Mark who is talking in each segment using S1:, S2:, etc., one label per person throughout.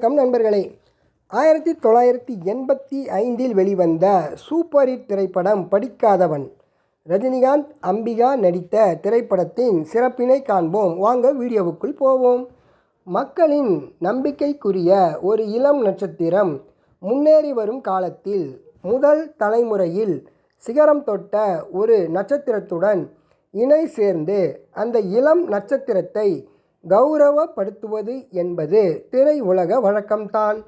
S1: வணக்கம் நண்பர்களே. ஆயிரத்தி தொள்ளாயிரத்தி எண்பத்தி ஐந்தில் வெளிவந்த சூப்பர் ஹிட் திரைப்படம் படிக்காதவன். ரஜினிகாந்த் அம்பிகா நடித்த திரைப்படத்தின் சிறப்பினை காண்போம். வாங்க வீடியோவுக்குள் போவோம். மக்களின் நம்பிக்கைக்குரிய ஒரு இளம் நட்சத்திரம் முன்னேறி வரும் காலத்தில் முதல் தலைமுறையில் சிகரம் தொட்ட ஒரு நட்சத்திரத்துடன் இணை சேர்ந்து அந்த இளம் நட்சத்திரத்தை கௌரவப்படுத்துவது என்பது திரையுலக வழக்கம்தான்.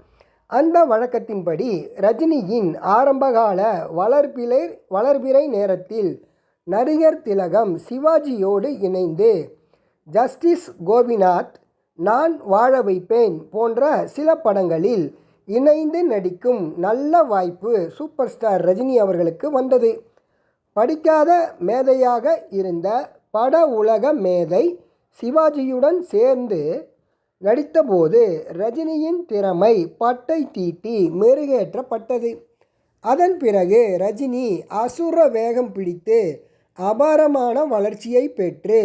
S1: அந்த வழக்கத்தின்படி ரஜினியின் ஆரம்பகால வளர்பிறை வளர்பிறை நேரத்தில் நடிகர் திலகம் சிவாஜியோடு இணைந்து ஜஸ்டிஸ் கோபிநாத் நான் வாழ வைப்பேன் போன்ற சில படங்களில் இணைந்து நடிக்கும் நல்ல வாய்ப்பு சூப்பர் ஸ்டார் ரஜினி அவர்களுக்கு வந்தது. படிக்காத மேதையாக இருந்த பட உலக மேதை சிவாஜியுடன் சேர்ந்து நடித்தபோது ரஜினியின் திறமை பட்டை தீட்டி மெருகேற்றப்பட்டது. அதன் பிறகு ரஜினி அசுர வேகம் பிடித்து அபாரமான வளர்ச்சியை பெற்று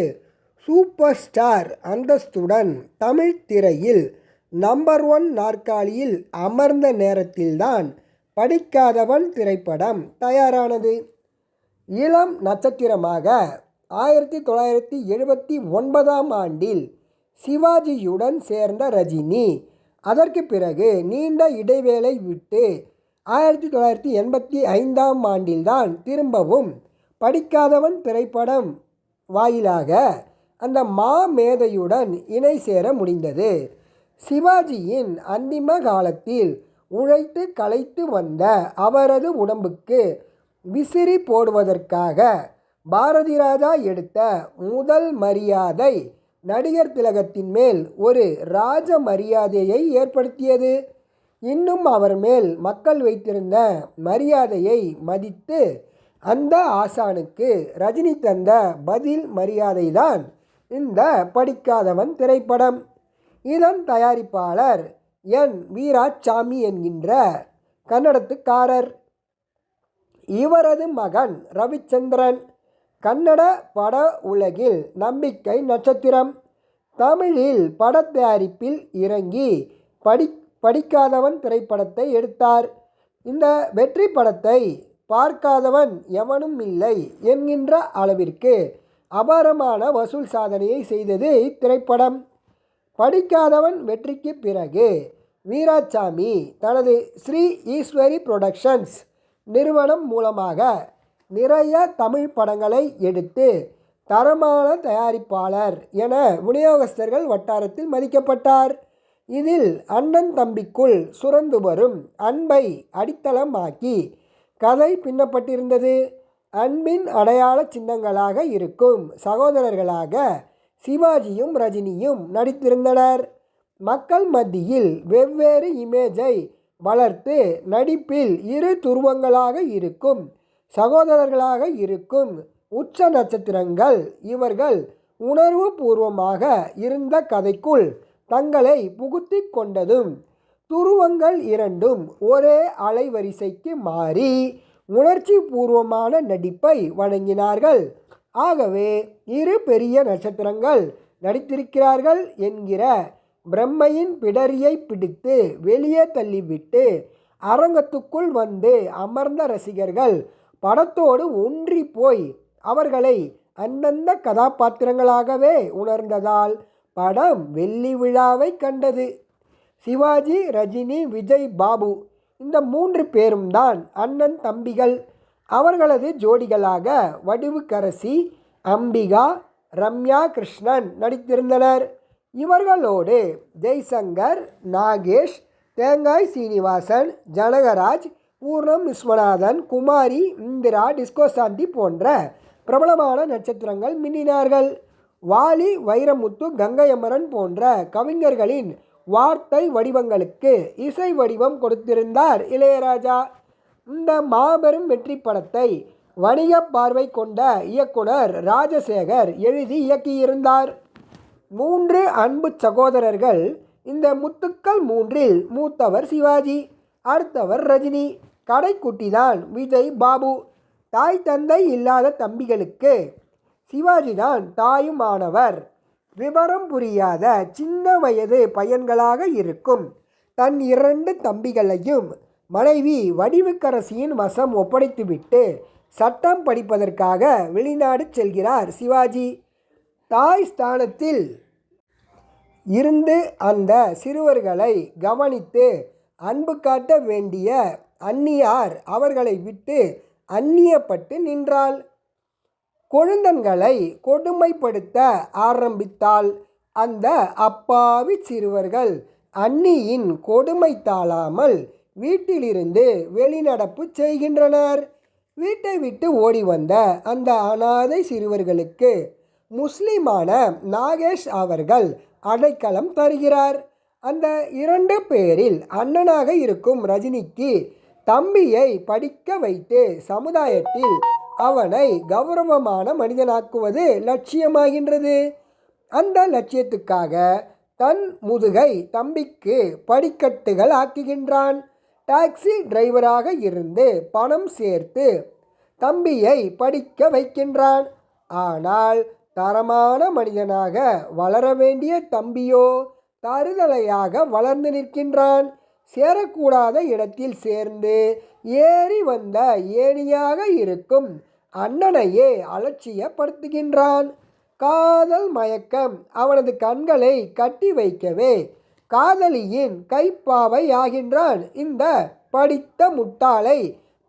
S1: சூப்பர் ஸ்டார் அந்தஸ்துடன் தமிழ் திரையில் நம்பர் ஒன் நாற்காலியில் அமர்ந்த நேரத்தில்தான் படிக்காதவன் திரைப்படம் தயாரானது. இளம் நட்சத்திரமாக ஆயிரத்தி தொள்ளாயிரத்தி எழுபத்தி ஒன்பதாம் ஆண்டில் சிவாஜியுடன் சேர்ந்த ரஜினி. அதற்கு பிறகு நீண்ட இடைவேளை விட்டு ஆயிரத்தி தொள்ளாயிரத்தி எண்பத்தி ஐந்தாம் ஆண்டில்தான் திரும்பவும் படிக்காதவன் திரைப்படம் வாயிலாக அந்த மாமேதையுடன் இணை சேர முடிந்தது. சிவாஜியின் அந்திம காலத்தில் உழைத்து களைத்து வந்த அவரது உடம்புக்கு விசிறி போடுவதற்காக பாரதி ராஜா எடுத்த முதல் மரியாதை நடிகர் திலகத்தின் மேல் ஒரு ராஜ மரியாதையை ஏற்படுத்தியது. இன்னும் அவர் மேல் மக்கள் வைத்திருந்த மரியாதையை மதித்து அந்த ஆசானுக்கு ரஜினி தந்த பதில் மரியாதைதான் இந்த படிக்காதவன் திரைப்படம். இதன் தயாரிப்பாளர் என் வீராசாமி என்கின்ற கன்னடத்துக்காரர். இவரது மகன் ரவிச்சந்திரன். கன்னட பட உலகில் நம்பிக்கை நட்சத்திரம். தமிழில் பட தயாரிப்பில் இறங்கி படி படிக்காதவன் திரைப்படத்தை எடுத்தார். இந்த வெற்றி படத்தை பார்க்காதவன் எவனும் இல்லை என்கின்ற அளவிற்கு அபாரமான வசூல் சாதனையை செய்தது இத்திரைப்படம். படிக்காதவன் வெற்றிக்கு பிறகு வீராசாமி தனது ஸ்ரீ ஈஸ்வரி புரொடக்ஷன்ஸ் நிறுவனம் மூலமாக நிறைய தமிழ் படங்களை எடுத்து தரமான தயாரிப்பாளர் என விநியோகஸ்தர்கள் வட்டாரத்தில் மதிக்கப்பட்டார். இதில் அண்ணன் தம்பிக்குள் சுரந்து வரும் அன்பை அடித்தளமாக்கி கதை பின்னப்பட்டிருந்தது. அன்பின் அடையாள சின்னங்களாக இருக்கும் சகோதரர்களாக சிவாஜியும் ரஜினியும் நடித்திருந்தனர். மக்கள் மத்தியில் வெவ்வேறு இமேஜை வளர்த்து நடிப்பில் இரு துருவங்களாக இருக்கும் சகோதரர்களாக இருக்கும். உச்ச நட்சத்திரங்கள் இவர்கள் உணர்வு பூர்வமாக இருந்த கதைக்குள் தங்களை புகுத்தி கொண்டதும் துருவங்கள் இரண்டும் ஒரே அலைவரிசைக்கு மாறி உணர்ச்சி பூர்வமான நடிப்பை வழங்கினார்கள் ஆகவே இரு பெரிய நட்சத்திரங்கள் நடித்திருக்கிறார்கள் என்கிற பிரம்மையின் பிடரியை பிடித்து வெளியே தள்ளிவிட்டு அரங்கத்துக்குள் வந்து அமர்ந்த ரசிகர்கள் படத்தோடு ஒன்றி போய் அவர்களை அந்தந்த கதாபாத்திரங்களாகவே உணர்ந்ததால் படம் வெள்ளி விழாவை கண்டது. சிவாஜி ரஜினி விஜய் பாபு இந்த மூன்று பேரும் தான் அண்ணன் தம்பிகள். அவர்களது ஜோடிகளாக வடிவுக்கரசி அம்பிகா ரம்யா கிருஷ்ணன் நடித்திருந்தனர். இவர்களோடு ஜெய்சங்கர் நாகேஷ் தேங்காய் சீனிவாசன் ஜனகராஜ் பூர்ணம் விஸ்வநாதன் குமாரி இந்திரா டிஸ்கோ சாந்தி போன்ற பிரபலமான நட்சத்திரங்கள் மின்னினார்கள். வாலி வைரமுத்து கங்கையமரன் போன்ற கவிஞர்களின் வார்த்தை வடிவங்களுக்கு இசை வடிவம் கொடுத்திருந்தார் இளையராஜா. இந்த மாபெரும் வெற்றி படத்தை வணிக பார்வை கொண்ட இயக்குனர் ராஜசேகர் எழுதி இயக்கியிருந்தார். மூன்று அன்பு சகோதரர்கள் இந்த முத்துக்கள் மூன்றில் மூத்தவர் சிவாஜி அடுத்தவர் ரஜினி. கடைக்குட்டிதான் விஜய் பாபு. தாய் தந்தை இல்லாத தம்பிகளுக்கு சிவாஜிதான் தாயுமானவர். விவரம் புரியாத சின்ன வயது பையன்களாக இருக்கும். தன் இரண்டு தம்பிகளையும் மனைவி வடிவுக்கரசியின் வசம் ஒப்படைத்துவிட்டு சட்டம் படிப்பதற்காக வெளிநாடு செல்கிறார் சிவாஜி. தாய் ஸ்தானத்தில் இருந்து அந்த சிறுவர்களை கவனித்து அன்பு காட்ட வேண்டிய அந்நியார் அவர்களை விட்டு அந்நியப்பட்டு நின்றாள். கொழுந்தன்களை கொடுமைப்படுத்த ஆரம்பித்தாள். அந்த அப்பாவி சிறுவர்கள் அந்நியின் கொடுமை தாழாமல் வீட்டிலிருந்து வெளிநடப்பு செய்கின்றனர். வீட்டை விட்டு ஓடி வந்த அந்த அனாதை சிறுவர்களுக்கு முஸ்லிமான நாகேஷ் அவர்கள் அடைக்கலம் தருகிறார். அந்த இரண்டு பேரில் அண்ணனாக இருக்கும் ரஜினிக்கு தம்பியை படிக்க வைத்து சமுதாயத்தில் அவனை கௌரவமான மனிதனாக்குவது லட்சியமாகின்றது. அந்த லட்சியத்துக்காக தன் முதுகை தம்பிக்கு படிக்கட்டுகள் ஆக்குகின்றான். டாக்ஸி டிரைவராக இருந்து பணம் சேர்த்து தம்பியை படிக்க வைக்கின்றான். ஆனால் தரமான மனிதனாக வளர வேண்டிய தம்பியோ தருதலையாக வளர்ந்து நிற்கின்றான். சேரக்கூடாத இடத்தில் சேர்ந்து ஏறி வந்த ஏணியாக இருக்கும் அண்ணனையே அலட்சியப்படுத்துகின்றான். காதல் மயக்கம். அவனது கண்களை கட்டி வைக்கவே காதலியின் கைப்பாவை ஆகின்றான் இந்த படித்த முட்டாளை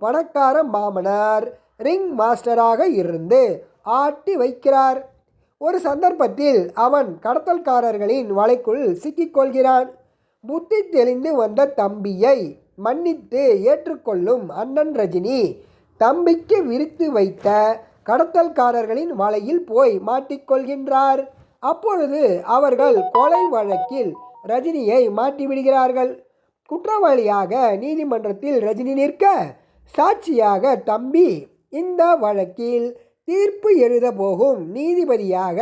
S1: பணக்கார மாமனார் ரிங் மாஸ்டராக இருந்து ஆட்டி வைக்கிறார். ஒரு சந்தர்ப்பத்தில் அவன் கடத்தல்காரர்களின் வலைக்குள் சிக்கிக்கொள்கிறான் புத்தி தெளிந்து வந்த தம்பியை மன்னித்து ஏற்றுக்கொள்ளும் அண்ணன் ரஜினி தம்பிக்கு விரித்து வைத்த கடத்தல்காரர்களின் வலையில் போய் மாட்டிக்கொள்கின்றார். அப்பொழுது அவர்கள் கொலை வழக்கில் ரஜினியை மாட்டிவிடுகிறார்கள். குற்றவாளியாக நீதிமன்றத்தில் ரஜினி நிற்க சாட்சியாக தம்பி இந்த வழக்கில் தீர்ப்பு எழுத போகும் நீதிபதியாக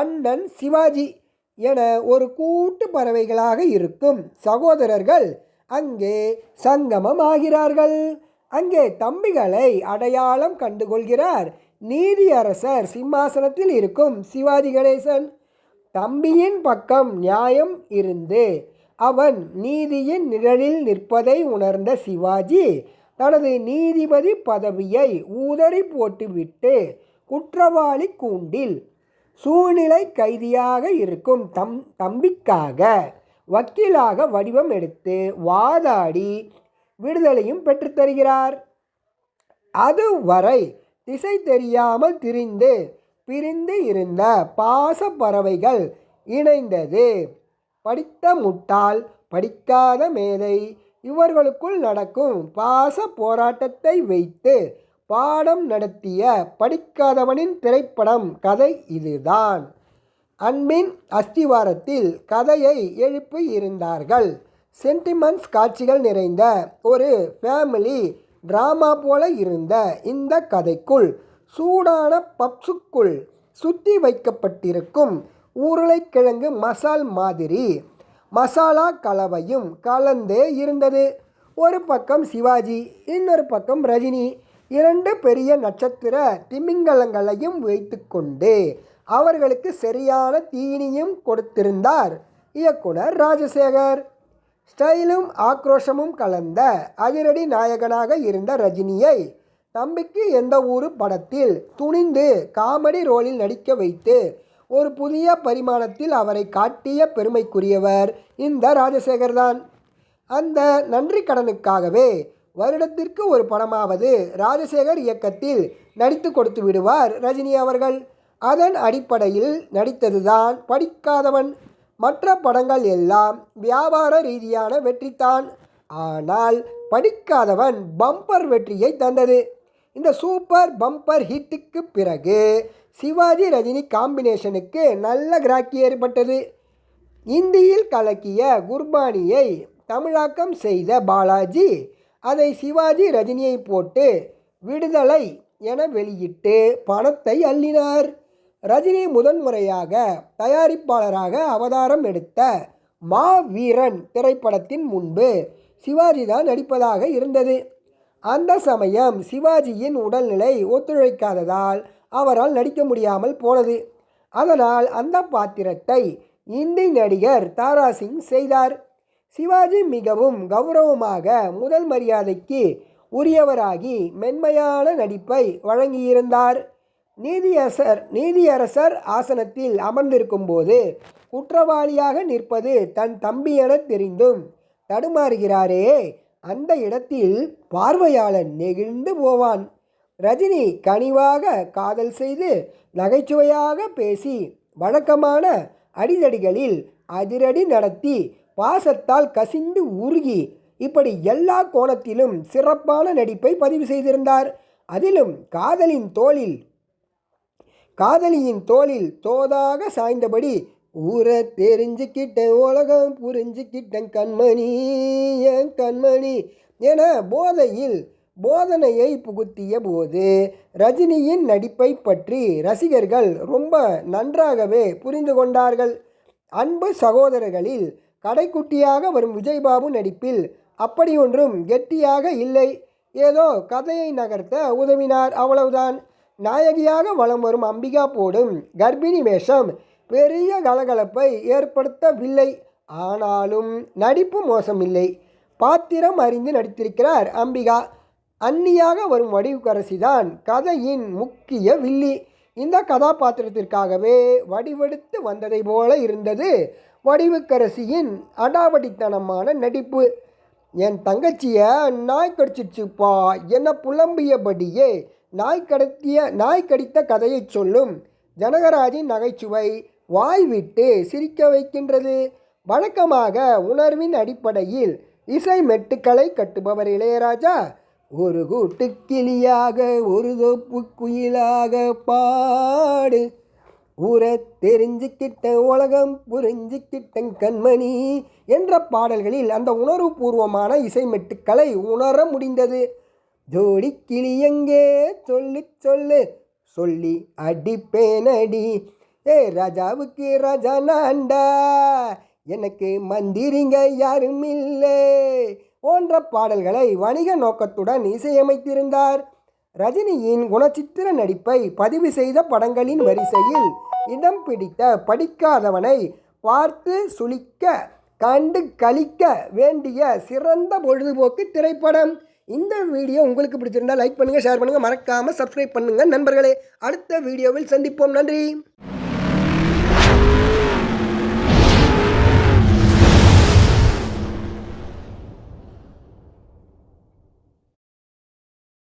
S1: அண்ணன் சிவாஜி என ஒரு கூட்டு பறவைகளாக இருக்கும். சகோதரர்கள் அங்கே சங்கமமாகிறார்கள். அங்கே தம்பிகளை அடையாளம் கண்டுகொள்கிறார். நீதியரசர் சிம்மாசனத்தில் இருக்கும் சிவாஜி கணேசன். தம்பியின் பக்கம் நியாயம் இருந்து அவன் நீதியின் நிழலில் நிற்பதை உணர்ந்த சிவாஜி தனது நீதிபதி பதவியை ஊதறி போட்டுவிட்டு குற்றவாளி கூண்டில் சூழ்நிலை கைதியாக இருக்கும் தம் தம்பிக்காக வக்கீலாக வடிவம் எடுத்து வாதாடி விடுதலையும் பெற்றுத்தருகிறார் அதுவரை திசை தெரியாமல் திரிந்து பிரிந்து இருந்த பாச பறவைகள் இணைந்தது. படித்த முட்டாள் படிக்காத மேதை இவர்களுக்குள் நடக்கும் பாச போராட்டத்தை வைத்து பாடம் நடத்திய படிக்காதவனின் திரைப்படம் கதை இதுதான். அன்பின் அஸ்திவாரத்தில் கதையை எழுப்பி இருந்தார்கள். சென்டிமெண்ட்ஸ் காட்சிகள் நிறைந்த ஒரு ஃபேமிலி ட்ராமா போல இருந்த இந்த கதைக்குள் சூடான பப்ஸுக்குள் சுற்றி வைக்கப்பட்டிருக்கும் உருளைக்கிழங்கு மசால் மாதிரி மசாலா கலவையும் கலந்தே இருந்தது. ஒரு பக்கம் சிவாஜி இன்னொரு பக்கம் ரஜினி. இரண்டு பெரிய நட்சத்திர திமிங்கலங்களையும் வைத்துக்கொண்டு அவர்களுக்கு சரியான தீனியும் கொடுத்திருந்தார். இயக்குனர் ராஜசேகர். ஸ்டைலும் ஆக்ரோஷமும் கலந்த அதிரடி நாயகனாக இருந்த ரஜினியை தம்பிக்கு எந்த ஊரு படத்தில் துணிந்து காமெடி ரோலில் நடிக்க வைத்து ஒரு புதிய பரிமாணத்தில் அவரை காட்டிய பெருமைக்குரியவர் இந்த ராஜசேகர் தான் அந்த நன்றி கடனுக்காகவே வருடத்திற்கு ஒரு படமாவது ராஜசேகர் இயக்கத்தில் நடித்து கொடுத்து விடுவார் ரஜினி அவர்கள். அதன் அடிப்படையில் நடித்ததுதான் படிக்காதவன். மற்ற படங்கள் எல்லாம் வியாபார ரீதியான வெற்றித்தான் ஆனால் படிக்காதவன் பம்பர் வெற்றியை தந்தது. இந்த சூப்பர் பம்பர் ஹிட்டுக்கு பிறகு சிவாஜி ரஜினி காம்பினேஷனுக்கு நல்ல கிராக்கி ஏற்பட்டது. இந்தியில் கலக்கிய குர்பானியை தமிழாக்கம் செய்த பாலாஜி அதை சிவாஜி ரஜினியை போட்டு விடுதலை என வெளியிட்டு பணத்தை அள்ளினார். ரஜினி முதன்முறையாக தயாரிப்பாளராக அவதாரம் எடுத்த மா வீரன் திரைப்படத்தின் முன்பு சிவாஜி தான் நடிப்பதாக இருந்தது. அந்த சமயம் சிவாஜியின் உடல்நிலை ஒத்துழைக்காததால் அவரால் நடிக்க முடியாமல் போனது. அதனால் அந்த பாத்திரத்தை இந்தி நடிகர் தாராசிங் செய்தார். சிவாஜி மிகவும் கௌரவமாக முதல் மரியாதைக்கு உரியவராகி மென்மையான நடிப்பை வழங்கியிருந்தார். நீதியரசர் நீதியரசர் ஆசனத்தில் அமர்ந்திருக்கும்போது குற்றவாளியாக நிற்பது தன் தம்பி என தெரிந்தும் தடுமாறுகிறாரே அந்த இடத்தில் பார்வையாளன் நெகிழ்ந்து போவான். ரஜினி கனிவாக காதல் செய்து நகைச்சுவையாக பேசி வழக்கமான அடிதடிகளில் அதிரடி நடத்தி பாசத்தால் கசிந்து உருகி இப்படி எல்லா கோணத்திலும் சிறப்பான நடிப்பை பதிவு செய்திருந்தார். அதிலும் காதலின் தோளில் காதலியின் தோளில் தோதாக சாய்ந்தபடி ஊரை தெரிஞ்சுக்கிட்டேன் உலகம் புரிஞ்சுக்கிட்டேன் கண்மணி என் கண்மணி? என போதையில் போதனையை புகுத்திய போது ரஜினியின் நடிப்பை பற்றி ரசிகர்கள் ரொம்ப நன்றாகவே புரிந்து கொண்டார்கள். அன்பு சகோதரர்களில் கடைக்குட்டியாக வரும் விஜய்பாபு நடிப்பில் அப்படியொன்றும் கெட்டியாக இல்லை. ஏதோ கதையை நகர்த்த உதவினார் அவ்வளவுதான். நாயகியாக வலம் வரும் அம்பிகா போடும் கர்ப்பிணி வேஷம் பெரிய கலகலப்பை ஏற்படுத்தவில்லை. ஆனாலும் நடிப்பு மோசமில்லை. பாத்திரம் அறிந்து நடித்திருக்கிறார் அம்பிகா. அன்னியாக வரும் வடிவுக்கரசி தான் கதையின் முக்கிய வில்லி. இந்த கதாபாத்திரத்திற்காகவே வடிவெடுத்து வந்ததை போல இருந்தது. வடிவுக்கரசியின் அடாவடித்தனமான நடிப்பு. என் தங்கச்சியை நாய் கடிச்சிச்சுப்பா என புலம்பியபடியே நாய் கடத்திய நாய் கடித்த கதையைச் சொல்லும் ஜனகராஜின் நகைச்சுவை வாய் விட்டு சிரிக்க வைக்கின்றது. வழக்கமாக உணர்வின் அடிப்படையில் இசை மெட்டுக்களை கட்டுபவர் இளையராஜா. ஒரு கூட்டு கிளியாக ஒரு தொப்பு குயிலாக பாடு. ஊரை தெரிஞ்சுக்கிட்ட உலகம் புரிஞ்சுக்கிட்ட கண்மணி என்ற பாடல்களில் அந்த உணர்வுபூர்வமான இசை மெட்டுக்களை உணர முடிந்தது. ஜோடி கிளியங்கே சொல்லு சொல்லு. சொல்லி அடிப்பேனடி. ஏ ராஜாவுக்கு ராஜா நாண்டா. எனக்கு மந்திரிங்க யாரும் இல்லை போன்ற பாடல்களை வணிக நோக்கத்துடன் இசையமைத்திருந்தார். ரஜினியின் குணச்சித்திர நடிப்பை பதிவு செய்த படங்களின் வரிசையில் இடம் பிடித்த படிக்காதவனை பார்த்து சுழிக்க கண்டு கழிக்க வேண்டிய சிறந்த பொழுதுபோக்கு திரைப்படம். இந்த வீடியோ உங்களுக்கு பிடிச்சிருந்தா லைக் பண்ணுங்கள் ஷேர் பண்ணுங்கள் மறக்காமல் சப்ஸ்கிரைப் பண்ணுங்கள் நண்பர்களே. அடுத்த வீடியோவில் சந்திப்போம். நன்றி.